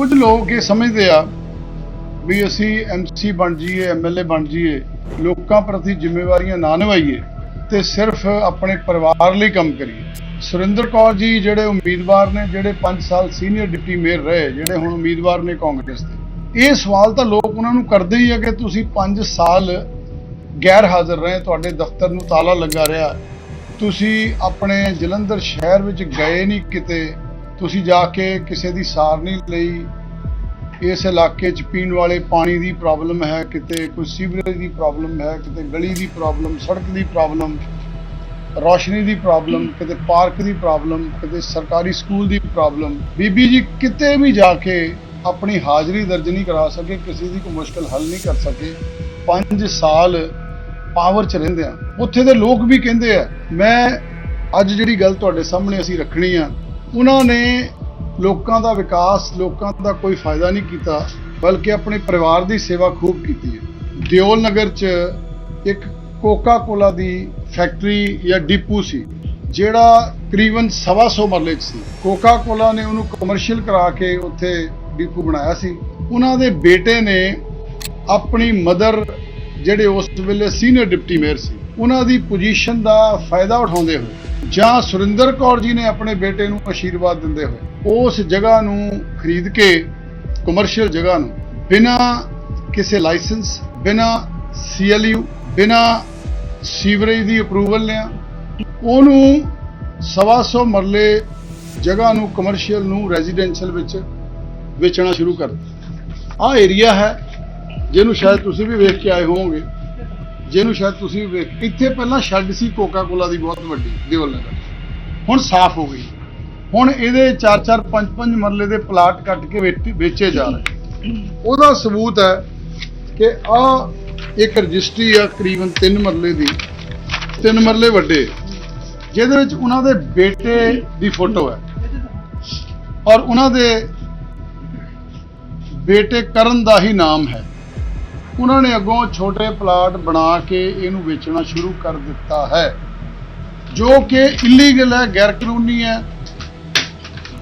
ਕੁਝ ਲੋਕ ਇਹ ਸਮਝਦੇ ਆ ਵੀ ਅਸੀਂ ਐਮਸੀ ਬਣ ਜਾਈਏ ਐਮਐਲਏ ਬਣ ਜਾਈਏ, ਲੋਕਾਂ ਪ੍ਰਤੀ ਜ਼ਿੰਮੇਵਾਰੀਆਂ ਨਾ ਨਿਭਾਈਏ ਤੇ ਸਿਰਫ ਆਪਣੇ ਪਰਿਵਾਰ ਲਈ ਕੰਮ ਕਰੀਏ। ਸੁਰਿੰਦਰ ਕੌਰ ਜੀ ਜਿਹੜੇ ਉਮੀਦਵਾਰ ਨੇ, ਜਿਹੜੇ 5 ਸਾਲ ਸੀਨੀਅਰ ਡਿਪਟੀ ਮੇਅਰ ਰਹੇ, ਜਿਹੜੇ ਹੁਣ ਉਮੀਦਵਾਰ ਨੇ ਕਾਂਗਰਸ ਦੇ। ਇਹ ਸਵਾਲ ਤਾਂ ਲੋਕ ਉਹਨਾਂ ਨੂੰ ਕਰਦੇ ਹੀ ਆ ਕਿ ਤੁਸੀਂ 5 ਸਾਲ ਗੈਰ ਹਾਜ਼ਰ ਰਹੇ, ਤੁਹਾਡੇ ਦਫ਼ਤਰ ਨੂੰ ਤਾਲਾ ਲੱਗਾ ਰਿਹਾ। ਤੁਸੀਂ ਆਪਣੇ ਜਲੰਧਰ ਸ਼ਹਿਰ ਵਿੱਚ ਗਏ ਨਹੀਂ ਕਿਤੇ। ਤੁਸੀਂ ਜਾ ਕੇ ਕਿਸੇ ਦੀ ਸਾਰ ਨਹੀਂ ਲਈ, ਇਸ ਇਲਾਕੇ 'ਚ ਪੀਣ ਵਾਲੇ ਪਾਣੀ ਦੀ ਪ੍ਰੋਬਲਮ ਹੈ, ਕਿਤੇ ਕੋਈ ਸੀਵਰੇਜ ਦੀ ਪ੍ਰੋਬਲਮ ਹੈ, ਕਿਤੇ ਗਲੀ ਦੀ ਪ੍ਰੋਬਲਮ ਸੜਕ ਦੀ ਪ੍ਰੋਬਲਮ ਰੋਸ਼ਨੀ ਦੀ ਪ੍ਰੋਬਲਮ ਕਿਤੇ ਪਾਰਕ ਦੀ ਪ੍ਰੋਬਲਮ ਕਿਤੇ ਸਰਕਾਰੀ ਸਕੂਲ ਦੀ ਪ੍ਰੋਬਲਮ ਬੀਬੀ ਜੀ ਕਿਤੇ ਵੀ ਜਾ ਕੇ ਆਪਣੀ ਹਾਜ਼ਰੀ ਦਰਜ ਨਹੀਂ ਕਰਾ ਸਕੇ, ਕਿਸੇ ਦੀ ਕੋਈ ਮੁਸ਼ਕਲ ਹੱਲ ਨਹੀਂ ਕਰ ਸਕੇ। 5 ਸਾਲ ਪਾਵਰ 'ਚ ਰਹਿੰਦੇ ਆ। ਉੱਥੇ ਦੇ ਲੋਕ ਵੀ ਕਹਿੰਦੇ ਆ, ਮੈਂ ਅੱਜ ਜਿਹੜੀ ਗੱਲ ਤੁਹਾਡੇ ਸਾਹਮਣੇ ਅਸੀਂ ਰੱਖਣੀ ਆ ਉਹਨਾਂ ਨੇ ਲੋਕਾਂ ਦਾ ਵਿਕਾਸ, ਲੋਕਾਂ ਦਾ ਕੋਈ ਫਾਇਦਾ ਨਹੀਂ ਕੀਤਾ, ਬਲਕਿ ਆਪਣੇ ਪਰਿਵਾਰ ਦੀ ਸੇਵਾ ਖੂਬ ਕੀਤੀ ਹੈ। ਦਿਓਲ ਨਗਰ 'ਚ ਇੱਕ ਕੋਕਾ ਕੋਲਾ ਦੀ ਫੈਕਟਰੀ ਜਾਂ ਡਿਪੂ ਸੀ, ਜਿਹੜਾ ਤਕਰੀਬਨ 125 ਮਰਲੇ 'ਚ ਸੀ। ਕੋਕਾ ਕੋਲਾ ਨੇ ਉਹਨੂੰ ਕਮਰਸ਼ੀਅਲ ਕਰਾ ਕੇ ਉੱਥੇ ਡਿਪੂ ਬਣਾਇਆ ਸੀ। ਉਹਨਾਂ ਦੇ ਬੇਟੇ ਨੇ ਆਪਣੀ ਮਦਰ ਜਿਹੜੇ ਉਸ ਵੇਲੇ ਸੀਨੀਅਰ ਡਿਪਟੀ ਮੇਅਰ ਸੀ, ਉਹਨਾਂ ਦੀ ਪੋਜੀਸ਼ਨ ਦਾ ਫਾਇਦਾ ਉਠਾਉਂਦੇ ਹੋਏ ਜਾਂ ਸੁਰਿੰਦਰ ਕੌਰ ਜੀ ਨੇ ਆਪਣੇ ਬੇਟੇ ਨੂੰ ਅਸ਼ੀਰਵਾਦ ਦਿੰਦੇ ਹੋਏ ਉਸ ਜਗ੍ਹਾ ਨੂੰ ਖਰੀਦ ਕੇ ਕਮਰਸ਼ੀਅਲ ਜਗ੍ਹਾ ਨੂੰ, ਬਿਨਾ ਕਿਸੇ ਲਾਇਸੈਂਸ, ਬਿਨਾ ਸੀਐਲਯੂ ਬਿਨਾ ਸੀਵਰੇਜ ਦੀ ਅਪਰੂਵਲ ਲਿਆ, ਉਹਨੂੰ ਸਵਾ ਸੌ ਮਰਲੇ ਜਗ੍ਹਾ ਨੂੰ ਕਮਰਸ਼ੀਅਲ ਨੂੰ ਰੈਜ਼ੀਡੈਂਸ਼ੀਅਲ ਵਿੱਚ ਵੇਚਣਾ ਸ਼ੁਰੂ ਕਰ ਦਿੱਤਾ। ਆਹ ਏਰੀਆ ਹੈ ਜਿਹਨੂੰ ਸ਼ਾਇਦ ਤੁਸੀਂ ਵੀ ਵੇਖ ਕੇ ਆਏ ਹੋਵੋਗੇ। ਜਿਹਨੂੰ ਸ਼ਾਇਦ ਤੁਸੀਂ ਵੀ ਵੇਖ ਇੱਥੇ ਪਹਿਲਾਂ ਸ਼ੈੱਡ ਸੀ ਕੋਕਾ ਕੋਲਾ ਦੀ ਬਹੁਤ ਵੱਡੀ, ਦਿਓਲ ਨਗਰ ਹੁਣ ਸਾਫ਼ ਹੋ ਗਈ। ਹੁਣ ਇਹਦੇ 4-4 5-5 ਮਰਲੇ ਦੇ ਪਲਾਟ ਕੱਟ ਕੇ ਵੇਚ- ਵੇਚੇ ਜਾ ਰਹੇ। ਉਹਦਾ ਸਬੂਤ ਹੈ ਕਿ ਆ ਇੱਕ ਰਜਿਸਟਰੀ ਆ ਕਰੀਬਨ 3 ਮਰਲੇ ਦੀ। 3 ਮਰਲੇ ਵੱਡੇ। ਜਿਹਦੇ ਵਿੱਚ ਉਹਨਾਂ ਦੇ ਬੇਟੇ ਦੀ ਫੋਟੋ ਹੈ। ਔਰ ਉਹਨਾਂ ਦੇ ਬੇਟੇ ਕਰਨ ਦਾ ਹੀ ਨਾਮ ਹੈ। ਉਹਨਾਂ ਨੇ ਅੱਗੋਂ ਛੋਟੇ ਪਲਾਟ ਬਣਾ ਕੇ ਇਹਨੂੰ ਵੇਚਣਾ ਸ਼ੁਰੂ ਕਰ ਦਿੱਤਾ ਹੈ, ਜੋ ਕਿ ਇਲੀਗਲ ਹੈ ਗੈਰ ਕਾਨੂੰਨੀ ਹੈ,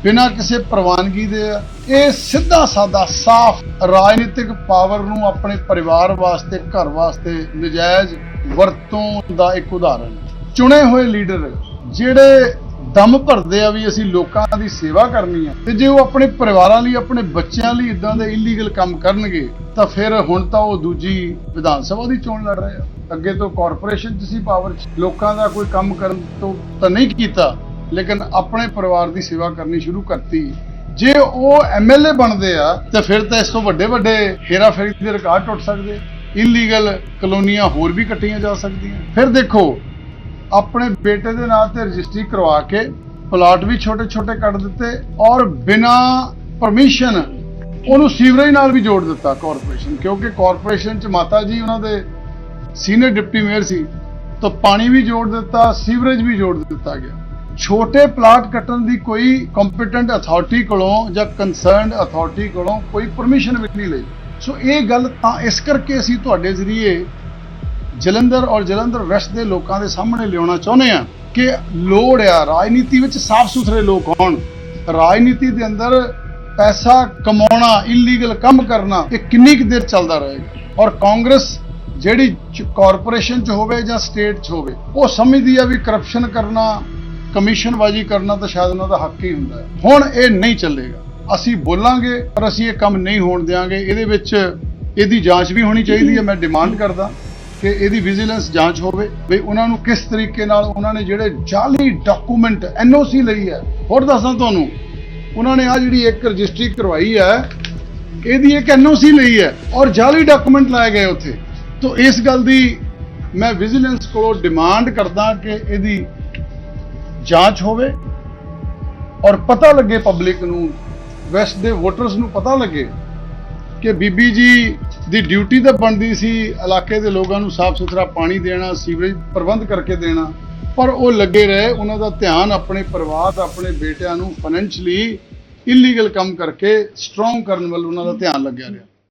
ਬਿਨਾਂ ਕਿਸੇ ਪ੍ਰਵਾਨਗੀ ਦੇ ਆ ਇਹ ਸਿੱਧਾ ਸਾਦਾ ਸਾਫ਼ ਰਾਜਨੀਤਿਕ ਪਾਵਰ ਨੂੰ ਆਪਣੇ ਪਰਿਵਾਰ ਵਾਸਤੇ, ਘਰ ਵਾਸਤੇ ਨਜਾਇਜ਼ ਵਰਤੋਂ ਦਾ ਇੱਕ ਉਦਾਹਰਣ ਚੁਣੇ ਹੋਏ ਲੀਡਰ, ਜਿਹੜੇ ਦਮ ਭਰਦੇ ਆ ਵੀ ਅਸੀਂ ਲੋਕਾਂ ਦੀ ਸੇਵਾ ਕਰਨੀ ਹੈ ਤੇ ਜੇ ਉਹ ਆਪਣੇ ਪਰਿਵਾਰਾਂ ਲਈ, ਆਪਣੇ ਬੱਚਿਆਂ ਲਈ ਇਦਾਂ ਦੇ ਇਲੀਗਲ ਕੰਮ ਕਰਨਗੇ, ਤਾਂ ਫਿਰ ਹੁਣ ਤਾਂ ਉਹ ਦੂਜੀ ਵਿਧਾਨ ਸਭਾ ਦੀ ਚੋਣ ਲੜ ਰਹੇ ਆ। ਅੱਗੇ ਤੋਂ ਕਾਰਪੋਰੇਸ਼ਨ 'ਚ ਸੀ ਪਾਵਰ 'ਚ। ਲੋਕਾਂ ਦਾ ਕੋਈ ਕੰਮ ਕਰਨ ਤੋਂ ਤਾਂ ਨਹੀਂ ਕੀਤਾ, ਲੇਕਿਨ ਆਪਣੇ ਪਰਿਵਾਰ ਦੀ ਸੇਵਾ ਕਰਨੀ ਸ਼ੁਰੂ ਕਰਤੀ। ਜੇ ਉਹ ਐਮਐਲਏ ਬਣਦੇ ਆ, ਤਾਂ ਫਿਰ ਤਾਂ ਇਸ ਤੋਂ ਵੱਡੇ ਵੱਡੇ ਹੇਰਾਫੇਰੀ ਦੇ ਰਿਕਾਰਡ ਟੁੱਟ ਸਕਦੇ ਇਲੀਗਲ ਕਲੋਨੀਆਂ ਹੋਰ ਵੀ ਕੱਟੀਆਂ ਜਾ ਸਕਦੀਆਂ। ਫਿਰ ਦੇਖੋ ਆਪਣੇ ਬੇਟੇ ਦੇ ਨਾਂ ਤੇ ਰਜਿਸਟਰੀ ਕਰਵਾ ਕੇ ਪਲਾਟ ਵੀ ਛੋਟੇ ਛੋਟੇ ਕੱਢ ਦਿੱਤੇ ਔਰ ਬਿਨਾ ਪਰਮਿਸ਼ਨ ਉਹਨੂੰ ਸੀਵਰੇਜ ਨਾਲ ਵੀ ਜੋੜ ਦਿੱਤਾ ਕਾਰਪੋਰੇਸ਼ਨ ਕਿਉਂਕਿ ਕਾਰਪੋਰੇਸ਼ਨ ਚ ਮਾਤਾ ਜੀ ਉਹਨਾਂ ਦੇ ਸੀਨੀਅਰ ਡਿਪਟੀ ਮੇਅਰ ਸੀ, ਤਾਂ ਪਾਣੀ ਵੀ ਜੋੜ ਦਿੱਤਾ, ਸੀਵਰੇਜ ਵੀ ਜੋੜ ਦਿੱਤਾ ਗਿਆ। ਛੋਟੇ ਪਲਾਟ ਕੱਟਣ ਦੀ ਕੋਈ ਕੰਪੀਟੈਂਟ ਅਥਾਰਟੀ ਕੋਲੋਂ ਜਾਂ ਕੰਸਰਨਡ ਅਥਾਰਟੀ ਕੋਲੋਂ ਕੋਈ ਪਰਮਿਸ਼ਨ ਵੀ ਨਹੀਂ ਲਈ। ਸੋ ਇਹ ਗੱਲ ਤਾਂ ਇਸ ਕਰਕੇ ਅਸੀਂ ਤੁਹਾਡੇ ਜ਼ਰੀਏ ਜਲੰਧਰ ਔਰ ਜਲੰਧਰ ਵੈਸਟ ਦੇ ਲੋਕਾਂ ਦੇ ਸਾਹਮਣੇ ਲਿਆਉਣਾ ਚਾਹੁੰਦੇ ਆ ਕਿ ਲੋੜ ਆ, ਰਾਜਨੀਤੀ ਵਿੱਚ ਸਾਫ਼ ਸੁਥਰੇ ਲੋਕ ਹੋਣ। ਰਾਜਨੀਤੀ ਦੇ ਅੰਦਰ ਪੈਸਾ ਕਮਾਉਣਾ ਇਲੀਗਲ ਕੰਮ ਕਰਨਾ, ਇਹ ਕਿੰਨੀ ਕੁ ਦੇਰ ਚੱਲਦਾ ਰਹੇਗਾ? ਔਰ ਕਾਂਗਰਸ ਜਿਹੜੀ ਕਾਰਪੋਰੇਸ਼ਨ ਚ ਹੋਵੇ ਜਾਂ ਸਟੇਟ ਚ ਹੋਵੇ, ਉਹ ਸਮਝਦੀ ਆ ਵੀ ਕਰਪਸ਼ਨ ਕਰਨਾ, ਕਮਿਸ਼ਨਬਾਜ਼ੀ ਕਰਨਾ ਤਾਂ ਸ਼ਾਇਦ ਉਹਨਾਂ ਦਾ ਹੱਕ ਹੀ ਹੁੰਦਾ ਹੈ। ਹੁਣ ਇਹ ਨਹੀਂ ਚੱਲੇਗਾ। ਅਸੀਂ ਬੋਲਾਂਗੇ, ਪਰ ਅਸੀਂ ਇਹ ਕੰਮ ਨਹੀਂ ਹੋਣ ਦੇਵਾਂਗੇ ਇਹਦੇ ਵਿੱਚ ਇਹਦੀ ਜਾਂਚ ਵੀ ਹੋਣੀ ਚਾਹੀਦੀ ਹੈ। ਮੈਂ ਡਿਮਾਂਡ ਕਰਦਾ। ਕਿ ਇਹਦੀ ਵਿਜੀਲੈਂਸ ਜਾਂਚ ਹੋਵੇ ਵੀ ਉਹਨਾਂ ਨੂੰ ਕਿਸ ਤਰੀਕੇ ਨਾਲ ਉਹਨਾਂ ਨੇ ਜਿਹੜੇ ਜਾਲੀ ਡਾਕੂਮੈਂਟ ਐਨਓਸੀ ਲਈ ਹੈ। ਹੋਰ ਦੱਸਾਂ ਤੁਹਾਨੂੰ, ਉਹਨਾਂ ਨੇ ਆ ਜਿਹੜੀ ਇੱਕ ਰਜਿਸਟਰੀ ਕਰਵਾਈ ਹੈ, ਇਹਦੀ ਇੱਕ ਐਨਓਸੀ ਲਈ ਹੈ ਔਰ ਜਾਲੀ ਡਾਕੂਮੈਂਟ ਲਾਏ ਗਏ ਉੱਥੇ। ਤੋਂ ਇਸ ਗੱਲ ਦੀ ਮੈਂ ਵਿਜੀਲੈਂਸ ਕੋਲੋਂ ਡਿਮਾਂਡ ਕਰਦਾ ਕਿ ਇਹਦੀ ਜਾਂਚ ਹੋਵੇ ਔਰ ਪਤਾ ਲੱਗੇ ਪਬਲਿਕ ਨੂੰ ਵੈਸਟ ਦੇ ਵੋਟਰਸ ਨੂੰ ਪਤਾ ਲੱਗੇ ਕਿ ਬੀਬੀ ਜੀ ਦੀ ਡਿਊਟੀ ਤਾਂ ਬਣਦੀ ਸੀ ਇਲਾਕੇ ਦੇ ਲੋਕਾਂ ਨੂੰ ਸਾਫ਼ ਸੁਥਰਾ ਪਾਣੀ ਦੇਣਾ, ਸੀਵਰੇਜ ਪ੍ਰਬੰਧ ਕਰਕੇ ਦੇਣਾ, ਪਰ ਉਹ ਲੱਗੇ ਰਹੇ, ਉਹਨਾਂ ਦਾ ਧਿਆਨ ਆਪਣੇ ਪਰਿਵਾਰ, ਆਪਣੇ ਬੇਟਿਆਂ ਨੂੰ ਫਾਈਨੈਂਸ਼ਲੀ ਇਲੀਗਲ ਕੰਮ ਕਰਕੇ ਸਟਰੋਂਗ ਕਰਨ ਵੱਲ ਉਹਨਾਂ ਦਾ ਧਿਆਨ ਲੱਗਿਆ ਰਿਹਾ।